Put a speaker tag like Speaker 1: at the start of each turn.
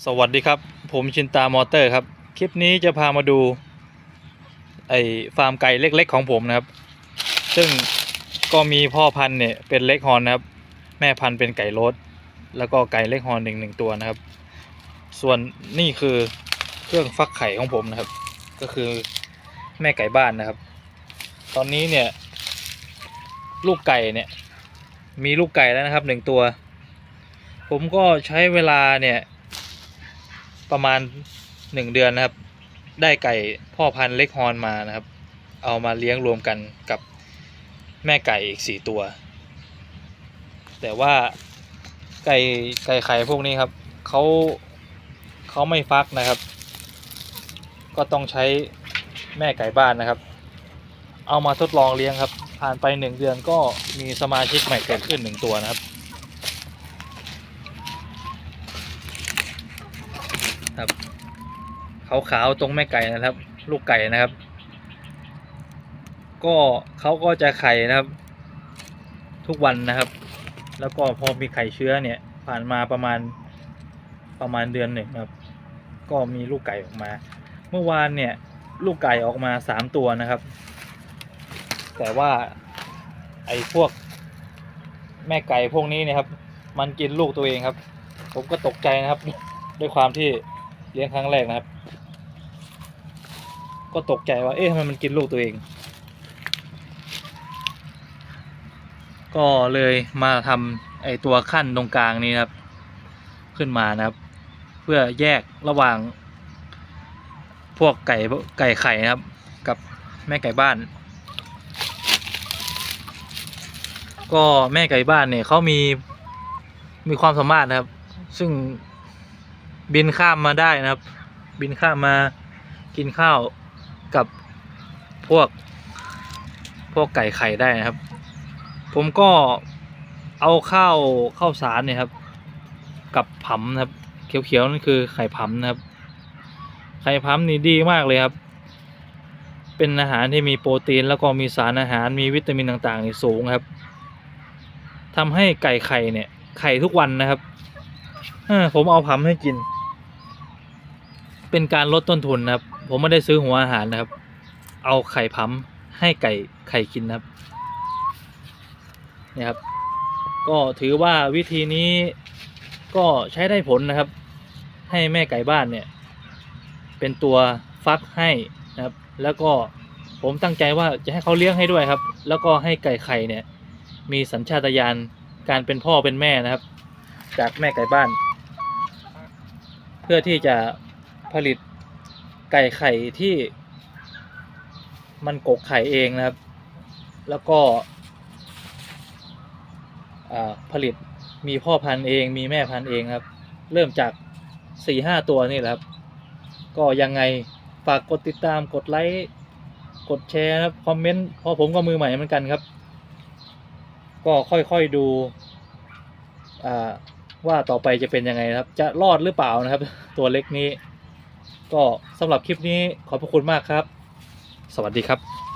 Speaker 1: สวัสดีครับ ผมชินตามอเตอร์ครับ คลิปนี้จะพามาดู ไอฟาร์มไก่เล็กๆของผมนะครับ ซึ่งก็มีพ่อพันธุ์เนี่ยเป็นเล็กฮอนนะครับ แม่พันธุ์เป็นไก่โรสแล้วก็ไก่เล็กฮอนหนึ่งหนึ่งตัวนะครับ ส่วนนี่คือเครื่องฟักไข่ของผมนะครับ ก็คือแม่ไก่บ้านนะครับ ตอนนี้เนี่ย ลูกไก่เนี่ย มีลูกไก่แล้วนะครับหนึ่งตัว ผมก็ใช้เวลาเนี่ย ประมาณหนึ่งเดือนนะครับ ได้ไก่พ่อพันธุ์เล็กฮอนมานะครับ เอามาเลี้ยงรวมกันกับแม่ไก่อีกสี่ตัว แต่ว่าไก่ไก่ไข่พวกนี้ครับเขาเขาไม่ฟักนะครับ ก็ต้องใช้แม่ไก่บ้านนะครับ เอามาทดลองเลี้ยงครับ ผ่านไปหนึ่งเดือนก็มีสมาชิกใหม่เกิดขึ้นหนึ่งตัวนะครับ ครับขาวๆตรงแม่ไก่นะครับ ลูกไก่นะครับ ก็เขาก็จะไข่นะครับ ทุกวันนะครับ แล้วก็พอมีไข่เชื้อเนี่ย ผ่านมาประมาณประมาณเดือนหนึ่งครับ ก็มีลูกไก่ออกมา เมื่อวานเนี่ย ลูกไก่ออกมาสามตัวนะครับ แต่ว่าไอ้พวกแม่ไก่พวกนี้เนี่ยครับ มันกินลูกตัวเองครับ ผมก็ตกใจนะครับ ด้วยความที่ เลี้ยงครั้งแรกนะครับ ก็ตกใจว่า เอ๊ะทำไมมันกินลูกตัวเอง ก็เลยมาทำไอตัวขั้นตรงกลางนี้ครับ ขึ้นมานะครับ เพื่อแยกระหว่าง พวกไก่ไก่ไข่นะครับ กับแม่ไก่บ้าน ก็แม่ไก่บ้านเนี่ยเขามีมีความสามารถนะครับ ซึ่ง บินข้ามมาได้นะครับ บินข้ามมากินข้าวกับพวก พวกไก่ไข่ได้นะครับ ผมก็เอาข้าวข้าวสารเนี่ยครับ กับผำนะครับ เขียวๆนั่นคือไข่ผำนะครับ ไข่ผำนี่ดีมากเลยครับ เป็นอาหารที่มีโปรตีนแล้วก็มีสารอาหารมีวิตามินต่างๆนี่สูงครับทำให้ไก่ไข่เนี่ยไข่ทุกวันนะครับอผมเอาผำให้กิน เป็นการลดต้นทุนนะครับ ผมไม่ได้ซื้อหัวอาหารนะครับ เอาไข่พัมให้ไก่ไข่กินนะครับนี่ครับ ก็ถือว่าวิธีนี้ก็ใช้ได้ผลนะครับ ให้แม่ไก่บ้านเนี่ย เป็นตัวฟักให้นะครับ แล้วก็ผมตั้งใจว่าจะให้เขาเลี้ยงให้ด้วยครับ แล้วก็ให้ไก่ไข่เนี่ย มีสัญชาตญาณการเป็นพ่อเป็นแม่นะครับ จากแม่ไก่บ้าน เพื่อที่จะ ผลิตไก่ไข่ที่มันกกไข่เองนะครับ แล้วก็ผลิตมีพ่อพันธุ์เองมีแม่พันธุ์เองครับ เริ่มจากสี่ห้าตัวนี่แหละครับ ก็ยังไงฝากกดติดตามกดไลค์กดแชร์นะครับคอมเมนต์เพราะผมก็มือใหม่เหมือนกันครับ ก็ค่อยๆดูว่าต่อไปจะเป็นยังไงครับ จะรอดหรือเปล่านะครับ ตัวเล็กนี้ ก็สำหรับคลิปนี้ขอบพระคุณมากครับ สวัสดีครับ